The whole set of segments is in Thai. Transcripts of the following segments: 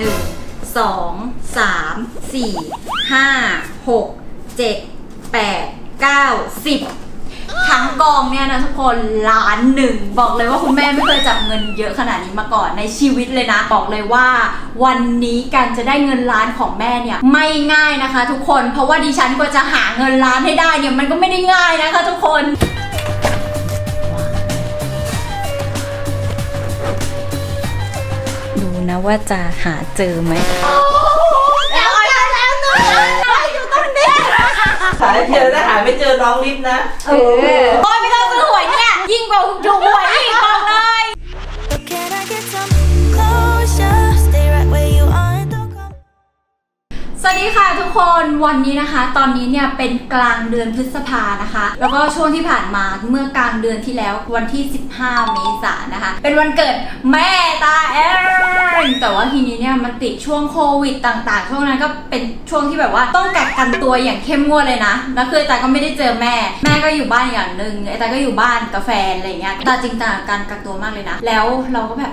หนึ่งสองสามสี่ห้าหกเจ็ดแปดเก้าสิบทั้งกองเนี่ยนะทุกคนล้านหนึ่ง บอกเลยว่าคุณแม่ไม่เคยจับเงินเยอะขนาดนี้มาก่อนในชีวิตเลยนะ บอกเลยว่า วันนี้การจะได้เงินล้านของแม่เนี่ยไม่ง่ายนะคะ ทุกคนเพราะว่าดิฉันกว่าจะหาเงินล้านให้ได้เนี่ยมันก็ไม่ได้ง่ายนะคะ ทุกคน นะว่าจะหาเจอไหมแล้วแล้วแล้วหนูอยู่ตรงนี้หาเจอถ้าหาไม่เจอน้องลิฟต์นะ เออโอ้ยไม่ต้องซื้อหวยเนี่ย ยิ่งกว่าถูกหวยอีก สวัสดีค่ะทุกคนวันนี้นะคะ ตอนนี้เนี่ยเป็นกลางเดือนพฤษภานะคะ แล้วก็ช่วงที่ผ่านมาเมื่อกลางเดือนที่แล้ววันที่ 15 เมษายนนะคะ เป็นวันเกิดแม่ตาแอนแต่ว่าทีนี้เนี่ยมันติดช่วงโควิดต่างๆช่วงนั้นก็เป็นช่วงที่แบบว่าต้องกักกันตัวอย่างเข้มงวดเลยนะแล้วคือต่ก็ไม่ได้เจอแม่ แม่ก็อยู่บ้านอย่างหนึ่งไอ้ต่ก็อยู่บ้านกับแฟนอะไรเงี้ยตาจริงจังการกักตัวมากเลยนะ แล้วเราก็แบบ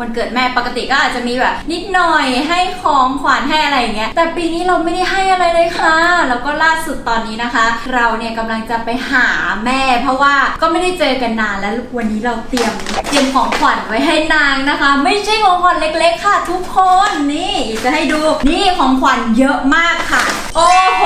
วันเกิดแม่ปกติก็อาจจะมีแบบ นิดหน่อยให้ของขวัญให้อะไรอย่างเงี้ยแต่ปีนี้เราไม่ได้ให้อะไรเลยค่ะ แล้วก็ล่าสุดตอนนี้นะคะ เราเนี่ยกำลังจะไปหาแม่ เพราะว่าก็ไม่ได้เจอกันนานแล้ววันนี้เราเตรียม ตรียมของขวัญไว้ให้นางนะคะ ไม่ใช่ของขวัญเล็กๆค่ะ ทุกคนนี่จะให้ดูนี่ของขวัญเยอะมากค่ะ โอ้โห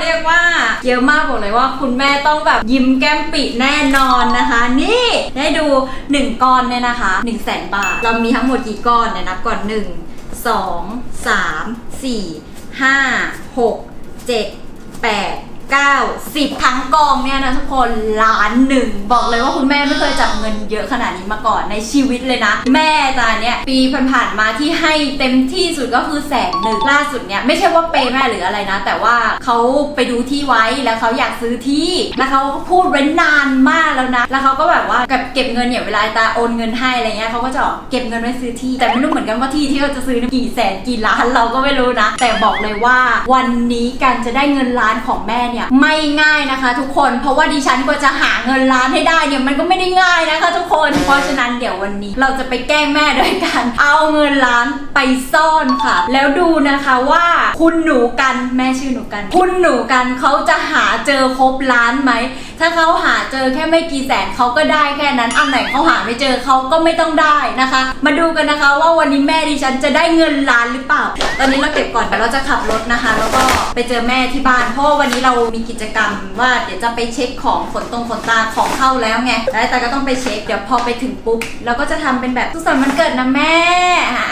เรียกว่า เยอะมากบอกเลยว่า คุณแม่ต้องแบบยิ้มแก้มปิแน่นอนนะคะ นี่ได้ดู 1ก้อนเนี่ยนะคะ1 0 0 0 0แสนบาท เรามีทั้งหมดกี่ก้อนเนี่ยนับก่อน 1 2 3 4 5 6 7 8 9 10 ทั้งกองเนี่ยนะทุกคนล้านหนึ่ง บอกเลยว่าคุณแม่ไม่เคยจับเงินเยอะขนาดนี้มาก่อนในชีวิตเลยนะ แม่ตาเนี่ยปีผ่านๆมาที่ให้เต็มที่สุดก็คือแสนหนึ่งล่าสุดเนี่ยไม่ใช่ว่าเปย์แม่หรืออะไรนะ แต่ว่าเขาไปดูที่ไว้แล้วเขาอยากซื้อที่ แล้วเขาก็พูดไว้นานมากแล้วนะ แล้วเขาก็แบบว่าเก็บเก็บเงินเนี่ยเวลาตาโอนเงินให้อะไรเงี้ยเขาก็จะเก็บเงินไว้ซื้อที่ แต่ไม่รู้เหมือนกันว่าที่ที่เขาจะซื้อกี่แสนกี่ล้านเราก็ไม่รู้นะ แต่บอกเลยว่าวันนี้การจะได้เงินล้านของแม่เนี่ยไม่ง่ายนะคะ ทุกคนเพราะว่าดิฉันกว่าจะหาเงินล้านให้ได้เนี่ยมันก็ไม่ได้ง่ายนะคะ ทุกคนเพราะฉะนั้นเดี๋ยววันนี้เราจะไปแกล้งแม่โดยการเอาเงินล้านไปซ่อนค่ะ แล้วดูนะคะว่าคุณหนูกันแม่ชื่อหนูกัน คุณหนูกันเขาจะหาเจอครบล้านไหม ถ้าเขาหาเจอแค่ไม่กี่แสนเขาก็ได้แค่นั้นอันไหนเขาหาไม่เจอเขาก็ไม่ต้องได้นะคะ มาดูกันนะคะว่าวันนี้แม่ดิฉันจะได้เงินล้านหรือเปล่า ตอนนี้เราเก็บก่อนเดี๋ยวเราจะขับรถนะคะ แล้วก็ไปเจอแม่ที่บ้าน เพราะว่าวันนี้เรามีกิจกรรมว่าเดี๋ยวจะไปเช็คของขนตรงขนตาของเข้าแล้วไงแล้วแต่ก็ต้องไปเช็คเดี๋ยวพอไปถึงปุ๊บเราก็จะทำเป็นแบบสุขสันต์วันเกิดนะแม่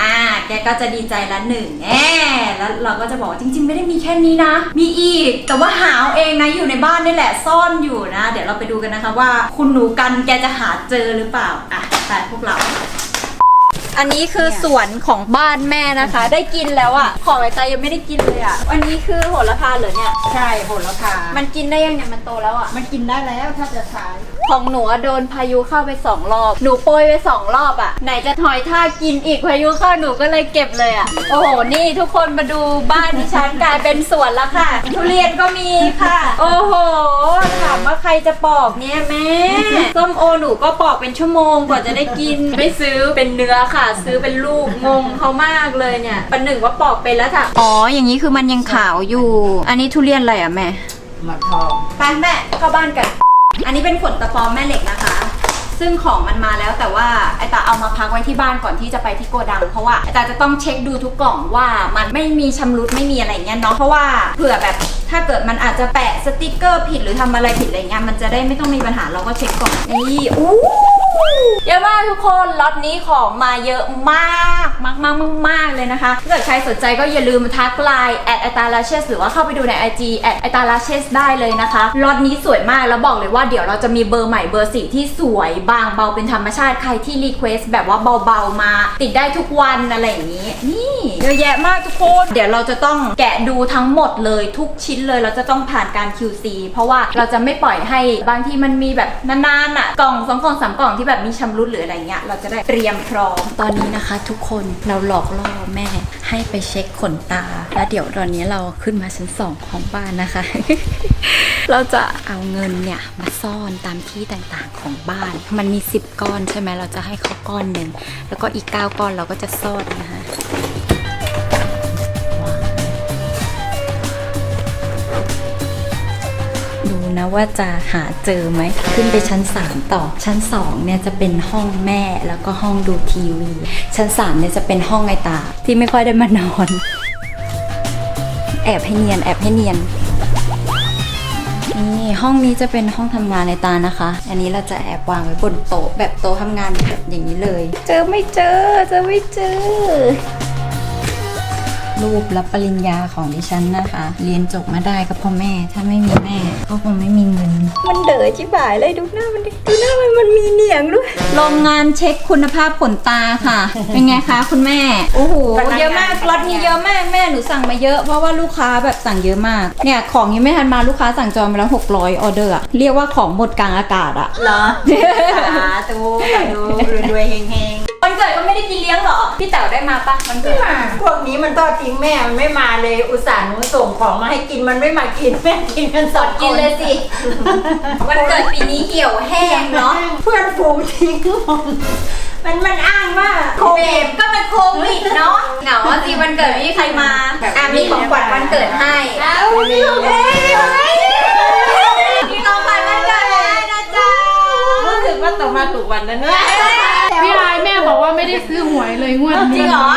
อ่า แกก็จะดีใจละหนึ่งแอแล้วเราก็จะบอกว่าจริง ๆ ไม่ได้มีแค่นี้นะ มีอีก แต่ว่าหาเอาเองนะอยู่ในบ้านนี่แหละซ่อนอยู่นะ เดี๋ยวเราไปดูกันนะคะว่า คุณหนูกันแกจะหาเจอหรือเปล่าอะไปพวกเรา อันนี้คือสวนของบ้านแม่นะคะ ได้กินแล้วอะ่ะ ของไอตายังไม่ได้กินเลยอะ่ะ อันนี้คือโหระพาเหรอเนี่ย ใช่โหระพามันกินได้ยังเนี่ยมันโตแล้วอะ่ะ มันกินได้แล้วถ้าจะใช้ของหนูอะโดนพายุเข้าไปสองรอบ หนูโปรยไปสองรอบอะ่ะ ไหนจะถอยท่ากินอีกพายุเข้าหนูก็เลยเก็บเลยอะ่ะ โอ้โห นี่ทุกคนมาดูบ้านดิฉันกลายเป็นสวนแล้วค่ะ ทุเรียนก็มีค่ะ โอ้โห ถามว่าใครจะปอกเนี่ยแม่ ส้มโอหนูก็ปอกเป็นชั่วโมงกว่าจะได้กิน ไม่ซื้อเป็นเนื้อค่ะซื้อเป็นลูกงงเขามากเลยเนี่ยประหนึ่งว่าปอกเป็นแล้วค่ะอ๋อ อย่างนี้คือมันยังขาวอยู่ อันนี้ทุเรียนอะไรอะแม่ หมอนทองไปแม่เข้าบ้านกัน อันนี้เป็นขนตะปอมแม่เหล็กนะคะ ซึ่งของมันมาแล้วแต่ว่าไอตาเอามาพักไว้ที่บ้านก่อนที่จะไปที่โกดัง เพราะว่าไอตาจะต้องเช็คดูทุกกล่องว่ามันไม่มีชำรุดไม่มีอะไรเงี้ยเนาะเพราะว่าเผื่อแบบถ้าเกิดมันอาจจะแปะสติกเกอร์ผิดหรือทำอะไรผิดอะไรเงี้ยมันจะได้ไม่ต้องมีปัญหาเราก็เช็คก่อนนี่อู้ เยอะมากทุกคนล็อตนี้ของมาเยอะมากมากมากมากมากเลยนะคะถ้าเกิดใครสนใจก็อย่าลืมทักไลน์แอดไอตาลาเชสหรือว่าเข้าไปดูใน IG แอดไอตาลาเชสได้เลยนะคะล็อตนี้สวยมากแล้วบอกเลยว่าเดี๋ยวเราจะมีเบอร์ใหม่เบอร์สีที่สวยบางเบาเป็นธรรมชาติใครที่รีเควสแบบว่าเบาๆมา ติดได้ทุกวันอะไรอย่างนี้ นี่เยอะแยะมากทุกคน เดี๋ยวเราจะต้องแกะดูทั้งหมดเลยทุกชิ้นเลยเราจะต้องผ่านการ QC เพราะว่าเราจะไม่ปล่อยให้บางที่มันมีแบบนานๆอะกล่องสองกล่องสามกล่องที่แบบมีชำรุดหรืออะไรเงี้ยเราจะได้เตรียมพร้อม ตอนนี้นะคะ ทุกคนเราหลอกล่อแม่ ให้ไปเช็คขนตา แล้วเดี๋ยวตอนนี้เราขึ้นมาชั้นสองของบ้านนะคะ เราจะเอาเงินเนี่ยมาซ่อนตามที่ต่างๆของบ้าน มันมี 10 ก้อนใช่ไหมเราจะให้เขาก้อนหนึ่งแล้วก็อีก 9 ก้อนเราก็จะซ่อนนะคะ ว่าจะหาเจอไหม ขึ้นไปชั้น 3 ต่อ ชั้น2เนี่ยจะเป็นห้องแม่แล้วก็ห้องดูทีวี ชั้น3เนี่ยจะเป็นห้องไอตา ที่ไม่ค่อยได้มานอน แอบให้เนียน แอบให้เนียนนี่ห้องนี้จะเป็นห้องทำงานในตานะคะ อันนี้เราจะแอบวางไว้บนโต๊ะแบบโต๊ะทำงานแบบอย่างนี้เลย เจอไม่เจอเจอไม่เจอ รูปรับปริญญาของดิฉันนะคะ เรียนจบมาได้ก็เพราะแม่ ถ้าไม่มีแม่ก็คงไม่มีเงิน มันเด๋อจิบ่ายเลยดูหน้ามันดิดูหน้ามันมันมีเหนียงด้วยโรงงานเช็คคุณภาพขนตาค่ะ เป็นไงคะคุณแม่ โอ้โห เยอะมากรถนี้เยอะมากแม่หนูสั่งมาเยอะ เพราะว่าลูกค้าแบบสั่งเยอะมาก เนี่ยของยังไม่ทันมาลูกค้าสั่งจองไปแล้ว600ออเดอร์อะเรียกว่าของหมดกลางอากาศอะเหรอสาธุสาธุรวยๆเฮงวัน เกิดก็ไม่ได้กินเลี้ยงหรอ พี่แต๋วได้มาปะวันเกิดๆพวกนี้มันทอดทิ้งแม่มันไม่มาเลยอุตส่าห์หนูส่งของมาให้กินมันไม่มากินแม่กินกันสดกินเลยสิ วันเกิดปีนี้เหี่ยวแห้งเนาะ เพื่อนฝูงทิ้งหมดมันมันอ้างว่าโคเบวิดบก็เป็นโควิดเนาะเหงาว่าสิวันเกิดไม่มีใครมาอะมีของขวัญวันเกิดให้เอ้ยเอ้ยมีของขวัญวันเกิดให้นะจ๊ะ รู้สึกว่าต่อมาถูกวันนั้นเนี่ยพี่ไอแม่บอกว่า ไม่ได้ซื้อหวยเลยงวดจนี้ริงเหรอ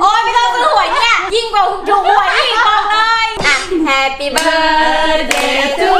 โอ้ยไม่ต้องซื้อหวยเนี่ย ยิ่งกว่าถูกหวยอีกบอกเลยอะ Happy birthday to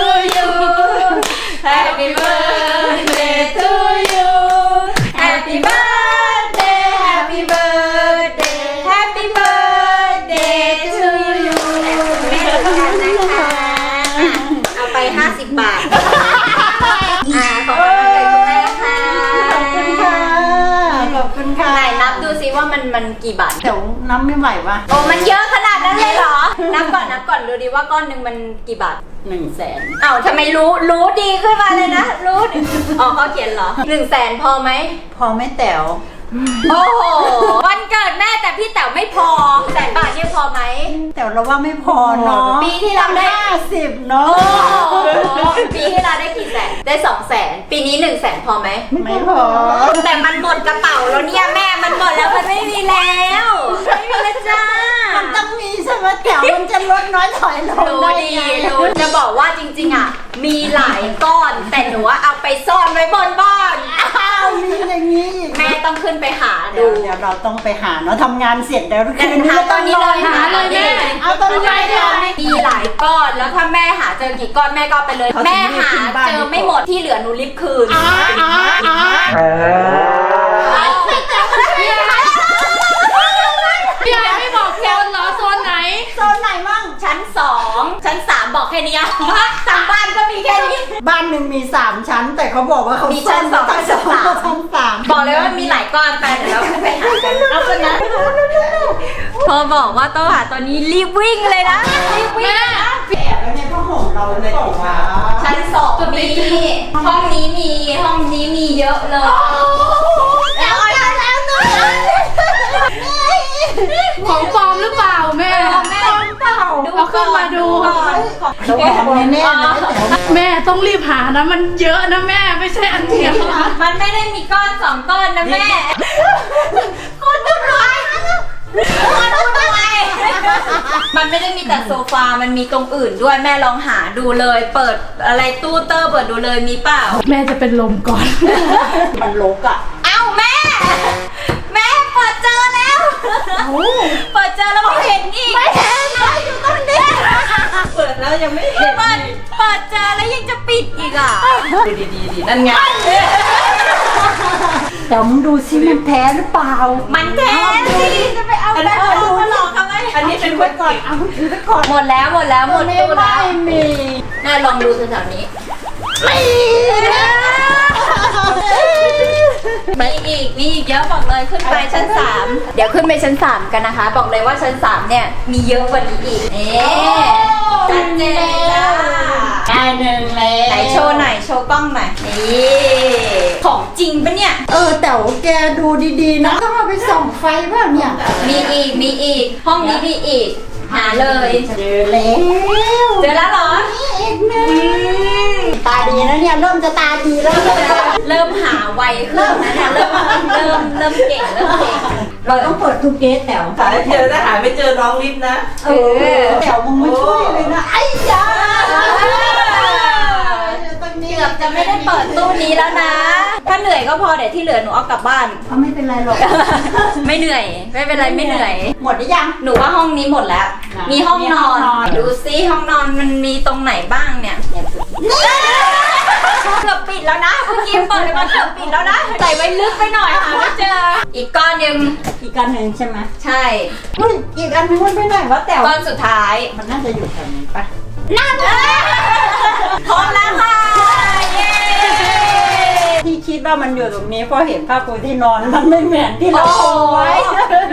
กี่บาท เดี๋ยวน้ำไม่ไหววะโอ้มันเยอะขนาดนั้นเลยเหรอ นับก่อนนับก่อนดูดิว่าก้อนหนึ่งมันกี่บาท หนึ่งแสนอ้าวทำไมรู้รู้ดีขึ้นมาเลยนะ รู้ดิอ๋อเขาเขียนเหรอหนึ่งแสนพอไหม พอไม่แต๋ว โอ้โห วันเกิดแม่แต่พี่แต๋วไม่พอแสนบาทเนี่ยพอไหม แต่เราว่าไม่พอเนาะปีที่เราได้ ห้าสิบเนาะโอ้โหปีที่เราได้กี่แสน ได้สองแสน ปีนี้หนึ่งแสนพอไหม ไม่พอ แต่มันหมดกระเป๋าแล้วเนี่ยแม่มันหมดแล้วมันไม่มีแล้ว ไม่มีแล้วจ้า มันต้องมีใช่ไหมแถวมันจะลดน้อยถอยลงรู้ได้ดีไงรู้จะบอกว่าจริงๆอะ มีหลายก้อน แต่หนูว่าเอาไปซ่อนไว้บนบ้านอ้า วมีอย่างนี้อีกแม่ต้องขึ้นไปหาเดี๋ดูยวเดี๋ยวเราต้องไปหาเนาะทำงานเสร็จแล้วแต่หาตอนนี้เลยหาเลยแม่ เอาตอนนี้เลย มีหลายก้อนแล้วถ้าแม่หาเจอกี่ก้อนแม่ก็เอาไปเลยแม่หาเจอไม่หมดที่เหลือหนูรีบคืนอ๋ออ๋ออ๋อพี่ไอไม่บอกโซนเหรอโซนไหน โซนไหนมั่ง ชั้นสอง ชั้นสามบอกแค่นี้อะทางบ้านก็มีแค่นี้ บ้านหนึ่งมีสามชั้น แต่เขาบอกว่าเขามีชั้นสองซ่นชั้นสามชั้นสามบอกเลยว่ามีหลายก้อนไปเดี๋ยวเราขึ้นไปหากันเอาคนนะพอบอกว่าต้องหาตอนนี้รีบวิ่งเลยนะรีบวิ่งนะแอบแล้วในผ้าห่มเราเลยบอกว่าชั้นสองมีห้องนี้มีห้องนี้มีเยอะเลยแล้วแล้วแล้วตัวของปลอ เอาขึ้นมาดูก่อนเราบอกแน่ๆนะแต่ว่าแม่ต้องรีบหานะมันเยอะนะแม่ไม่ใช่อันเดียวมันไม่ได้มีก้อนสองก้อนนะแม่คนวุ่นวายคนวุ่นวายมันไม่ได้มีแต่โซฟา มันมีตรงอื่นด้วยแม่ลองหาดูเลย เปิดอะไรตู้เตอร์เปิดดูเลยมีเปล่า แม่จะเป็นลมก่อน มันลกอะ เอ้าแม่ แม่เปิดเจอแล้ว เปิดเจอแล้วไม่เห็นอีกไม่เห็น อยู่ตรงนี้ เปิดแล้วยังไม่เห็น เปิด เปิดเจอแล้วยังจะปิดอีกอะ ดีดีดีนั่นไงแต่มึงดูซิมันแพ้หรือเปล่า มันแท้สิจะไปเอาแม่เอามาหลอกทำไมอันนี้เป็นคนก่อนเอาถือไปก่อนหมดแล้วหมดแล้วหมดไม่ตู้แล้ว มีน่าลองดูแถวๆนี้มี อีกมีอีกเยอะบอกเลยขึ้นไปชั้น3เดี๋ยวขึ้นไปชั้น3กันนะคะ บอกเลยว่าชั้น3เนี่ยมีเยอะกว่านี้อีกนี่ชัดเจนเลยจ้าได้หนึ่งแล้วไหนโชว์หน่อยโชว์กล้องหน่อยนี่ของจริงปะเนี่ย เออแต่ว่าแกดูดีๆนะต้องเอาไปส่องไฟเปล่าเนี่ยมีอีกมีอีก ห้องนี้มีอีก หาเลยเจอแล้วเจอแล้วเหรออีกหนึ่ง ตาดีนะเนี่ยเริ่มจะตาดีแล้วเริ่มหาไวขึ้นนะเนี่ยเริ่มเริ่มเริ่มเก่งเริ่มเก่งเราต้องเปิดทุกเกตแถวหาเจอถ้าหาไม่เจอน้องลิฟนะเออแถวมึงมาช่วยเลยนะไอ้ยาอบจะไม่ได้เปิดตู้นี้แล้วนะ ถ้าเหนื่อยก็พอเดี๋ยวที่เหลือหนูเอากลับบ้านเขาไม่เป็นไรหรอก ไม่เหนื่อย ไม่เป็นไรไม่เหนื่อย หมดหรือยัง หนูว่าห้องนี้หมดแล้ว มีห้องนอนนอนดูซิห้องนอนมันมีตรงไหนบ้างเนี่ย เกือบปิดแล้วนะเมื่อกี้เปิดเลยมันเกือบปิดแล้วนะใส่ไว้ลึกไปหน่อยหาไม่เจอ อีกก้อนหนึ่งอีกอันหนึ่งใช่ไหมใช่ อุ้ยอีกอันหนึงมันไปไหนวะแต่วก้อนสุดท้าย มันน่าจะอยู่แถวนี้ปะนั่นพร้อมแล้วค่ะเย้ที่คิดว่ามันอยู่ตรงนี้เพราะเห็นผ้าปูที่นอนมันไม่เหมือนที่เราโอ้โหปูไว้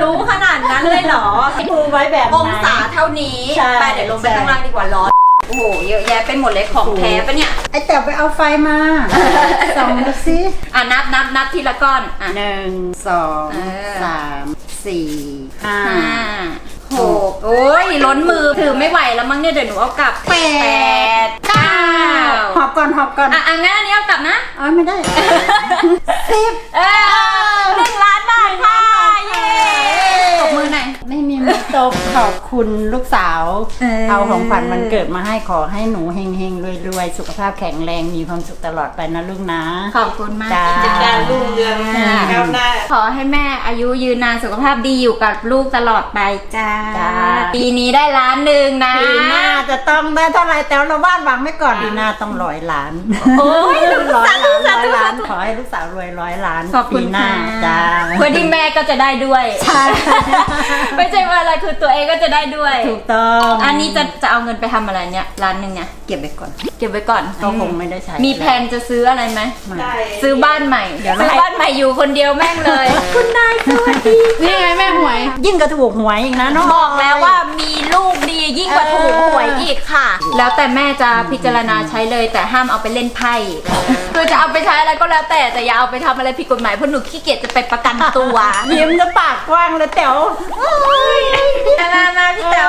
รู้ขนาดนั้นเลยเหรอปูไว้แบบไหนองศาเท่านี้ใช่ไปเดี๋ยวลงไปข้างล่างดีกว่าร้อน โอ้โหเยอะแยะไปหมดเลยของแท้ปะเนี่ย ไอแต่ไปเอาไฟมาส่องดูสิอะนับนับนับทีละก้อนอะ หนึ่งสองเออ สามสี่ห้า ห้าหกโอ้ยล้นมือถือไม่ไหวแล้วมั้งเนี่ยเดี๋ยวหนูเอากลับแปดเก้าหอบก่อนหอบก่อนอะอะงั้นอันนี้เอากลับนะ เอาไม่ได้ สิบ เออหนึ่งล้านบาทค่ะ เย้ตบมือหน่อย ไม่มีมือตบขอบคุณลูกสาว เออ เอาของขวัญมันเกิดมาให้ขอให้หนูเฮงเฮงรวยรวยๆ สุขภาพแข็งแรงมีความสุขตลอดไปนะลูกนะ ขอบคุณมาก จ้าจัดการรุ่งเรืองอ่า ก้าวหน้า ขอให้แม่อายุยืนนานสุขภาพดีอยู่กับลูกตลอดไปจ้า จ้า ปีนี้ได้ล้านหนึ่งนะ ปีหน้าจะต้องได้เท่าไหรแต่เราบ้านหวังไม่ก่อนปีหน้าต้องร้อยล้านโอ้ยร้อยสาธุล้านสาธุร้อยล้านสาธุขอให้ลูกสาวรวยร้อยล้านขอบคุปีณหน้าค่ะจ้า เพื่อที่แม่ก็จะได้ด้วย ใช่ ไม่ใช่ว่าอะไรคือตัวเองก็จะได้ด้วย ถูกต้อง อันนี้จะจะเอาเงินไปทำอะไรเนี่ยล้านหนึ่งเนี่ย เก็บไว้ก่อน เก็บไว้ก่อน ก็คงไม่ได้ใช้มีแผนจะซื้ออะไรไหมไม่ได้ซื้อบ้านใหม่ เดี๋ยวซื้อให้บ้านใหม่อยู่คนเดียวแม่งเลย คุณนายสวัสดี นี่ไงแม่หวย ยิ่งกระถูกหวยอีกนะน้องบอกแล้วว่ามีลูกดียิ่งกว่าถูกหวยอีกค่ะ แล้วแต่แม่จะพิจารณาใช้เลย แต่ห้ามเอาไปเล่นไพ่คือจะเอาไปใช้อะไรก็แล้วแต่แต่อย่าเอาไปทำอะไรผิดกฎหมายเพราะหนูขี้เกียจจะไปประกันตัวยิ้มแล้วปากกว้างเลยแต๋วมามาพี่เต๋อ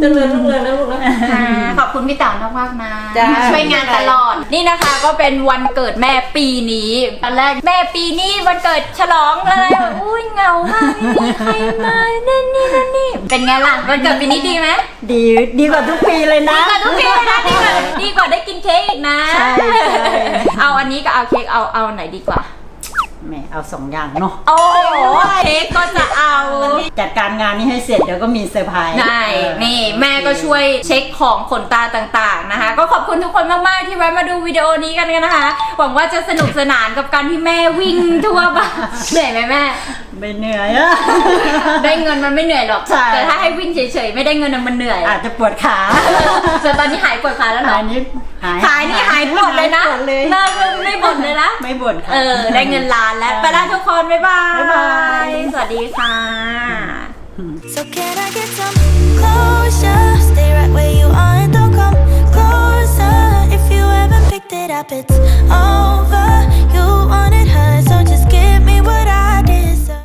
เจริญรุ่งเรืองนะลูกนะค่ะขอบคุณพี่เต๋ามากๆนะจ้าช่วยงานตลอด นี่นะคะก็เป็นวันเกิดแม่ปีนี้ตอนแรกแม่ปีนี้วันเกิดฉลองอะไรแบบอุ้ยเหงามากไม่มีใครมานั่นนี่นั่นนี่เป็นไงล่ะวันเกิดปีนี้ดีไหมดีดีกว่าทุกปีเลยนะ ดีกว่าทุกปีเลยนะดีกว่าดีกว่าได้กินเค้กอีกนะใช่ใช่ เอาอันนี้กับเอาเค้กเอาเอาไหนดีกว่า แม่เอาสองอย่างเนาะโอ้เค้กก็จะเอาจัดการงานนี้ให้เสร็จเดี๋ยวก็มีเซอร์ไพรส์ได้นี่แม่ก็ช่วยเช็คของขนตาต่างๆนะคะ ก็ขอบคุณทุกคนมากๆที่แวะมาดูวิดีโอนี้กันนะคะ หวังว่าจะสนุกสนานกับการที่แม่วิ่งทั่วบ้านเหนื่อยไหมแม่ ไม่เหนื่อยอะ ได้เงินมันไม่เหนื่อยหรอก ใช่ แต่ถ้าให้วิ่งเฉยๆ ไม่ได้เงินน่ะมันเหนื่อยอาจจะปวดขาแต่ตอนนี้หายปวดขาแล้วเหรขาอนี้หายขายนี่หายปวดเลยนะหาปวดเลยเลิกไม่บ่นเลยนะ ไม่บ่นค่ะ เออ ได้เงินล้านแล้ว ไปแล้วทุกคน บ๊ายบาย บ๊ายบาย สวัสดีค่ะ So can I get some closure? Stay right where you are and don't come closer. If you haven't picked it up, it's over.